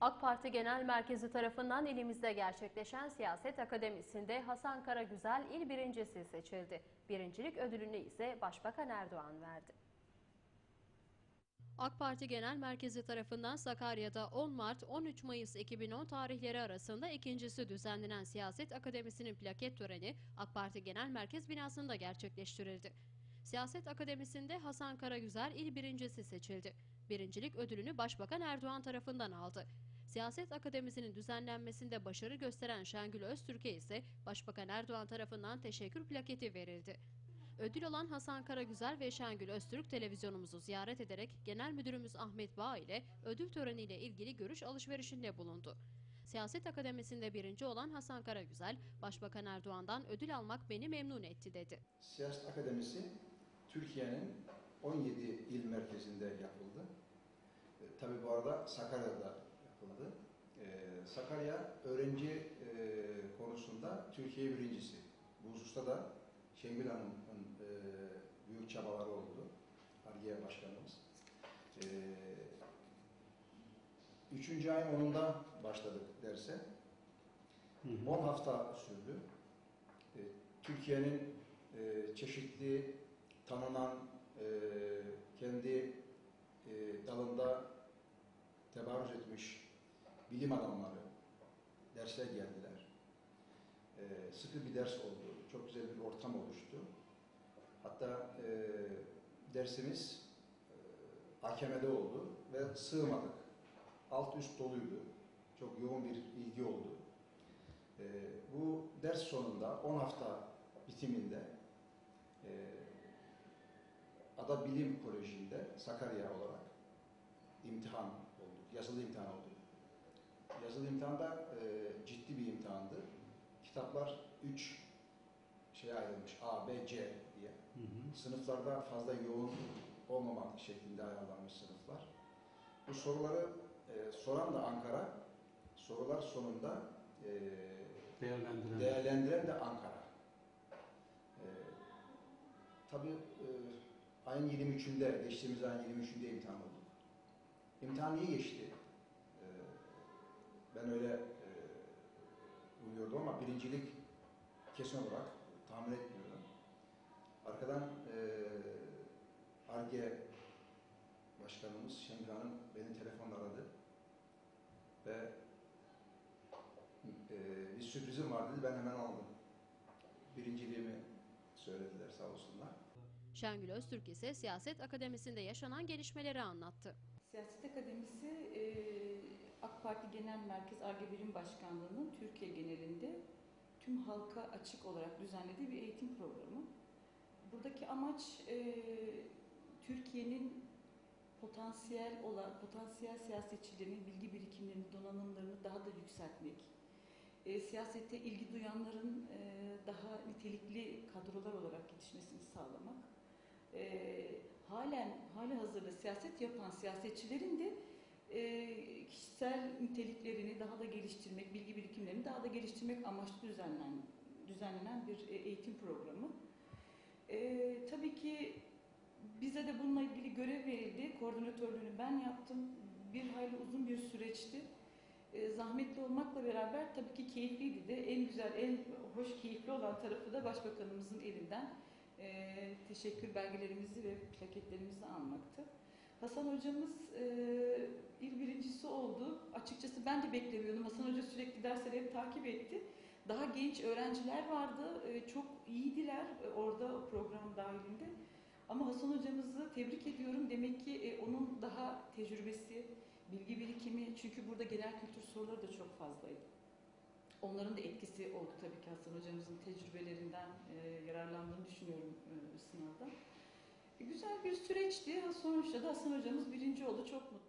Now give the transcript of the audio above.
AK Parti Genel Merkezi tarafından ilimizde gerçekleşen siyaset akademisinde Hasan Karagüzel il birincisi seçildi. Birincilik ödülünü ise Başbakan Erdoğan verdi. AK Parti Genel Merkezi tarafından Sakarya'da 10 Mart 13 Mayıs 2010 tarihleri arasında ikincisi düzenlenen Siyaset Akademisi'nin plaket töreni AK Parti Genel Merkez binasında gerçekleştirildi. Siyaset Akademisi'nde Hasan Karagüzel il birincisi seçildi. Birincilik ödülünü Başbakan Erdoğan tarafından aldı. Siyaset Akademisi'nin düzenlenmesinde başarı gösteren Şengül Öztürk'e ise Başbakan Erdoğan tarafından teşekkür plaketi verildi. Ödül olan Hasan Karagüzel ve Şengül Öztürk televizyonumuzu ziyaret ederek Genel Müdürümüz Ahmet Bağ ile ödül töreniyle ilgili görüş alışverişinde bulundu. Siyaset Akademisi'nde birinci olan Hasan Karagüzel, Başbakan Erdoğan'dan ödül almak beni memnun etti dedi. Siyaset Akademisi Türkiye'nin 17 il merkezinde yapıldı. E, tabii bu arada Sakarya'da yapıldı. E, Sakarya öğrenci e, konusunda Türkiye birincisi. Bu hususta da Şengül Hanım'ın e, büyük çabaları oldu. Hargiye Başkanımız. E, üçüncü ayın 10'unda başladık derse. 10 hafta sürdü. E, Türkiye'nin e, çeşitli tanınan e, kendi e, dalında tebarüz etmiş bilim adamları derse geldiler. E, sıkı bir ders oldu. Çok güzel bir ortam oluştu. Hatta e, dersimiz e, AKM'de oldu ve sığmadık. Alt üst doluydu. Çok yoğun bir ilgi oldu. E, bu ders sonunda 10 hafta bitiminde e, Ada Bilim Koleji'nde Sakarya olarak imtihan oldu. Yazılı imtihan oldu. Yazılı imtihanda e, ciddi bir imtihandı. Kitaplar 3 şeye ayrılmış. A, B, C diye. Hı hı. Sınıflarda fazla yoğun olmamak şeklinde ayarlanmış sınıflar. Bu soruları e, soran da Ankara, sorular sonunda e, Değerlendiren. değerlendiren de Ankara. E, tabii e, ayın 23'ünde, geçtiğimiz ayın 23'ünde imtihan olduk. İmtihan iyi geçti. Ben öyle e, umuyordum ama birincilik kesin olarak tahmin etmiyordum. Arkadan e, ARGE Başkanımız Şengül Hanım beni telefonla aradı ve e, bir sürprizim var dedi, ben hemen aldım. Birinciliğimi söylediler sağ olsunlar. Şengül Öztürk ise Siyaset Akademisi'nde yaşanan gelişmeleri anlattı. Siyaset Akademisi e, AK Parti Genel Merkez Arge Birim Başkanlığı'nın Türkiye genelinde tüm halka açık olarak düzenlediği bir eğitim programı. Buradaki amaç e, Türkiye'nin potansiyel olan potansiyel siyasetçilerin bilgi birikimlerini, donanımlarını daha da yükseltmek. E, siyasette ilgi duyanların e, daha nitelikli kadrolar olarak yetişmesini sağlamak e, halen hali hazırda siyaset yapan siyasetçilerin de e, kişisel niteliklerini daha da geliştirmek, bilgi birikimlerini daha da geliştirmek amaçlı düzenlen, düzenlenen bir e, eğitim programı. E, tabii ki bize de bununla ilgili görev verildi. Koordinatörlüğünü ben yaptım. Bir hayli uzun bir süreçti. E, zahmetli olmakla beraber tabii ki keyifliydi de. En güzel, en hoş, keyifli olan tarafı da Başbakanımızın elinden e, teşekkür belgelerimizi ve plaketlerimizi almaktı. Hasan hocamız e, il birincisi oldu. Açıkçası ben de beklemiyordum. Hasan hoca sürekli dersleri hep takip etti. Daha genç öğrenciler vardı. E, çok iyiydiler e, orada program dahilinde. Ama Hasan hocamızı tebrik ediyorum. Demek ki e, onun daha tecrübesi, bilgi birikimi çünkü burada genel kültür soruları da çok fazlaydı. Onların da etkisi oldu tabii ki Hasan hocamızın tecrübelerinden e, yararlandığını düşünüyorum e, sınavda. E, güzel bir süreçti. Sonuçta da Hasan hocamız birinci oldu. Çok mutlu.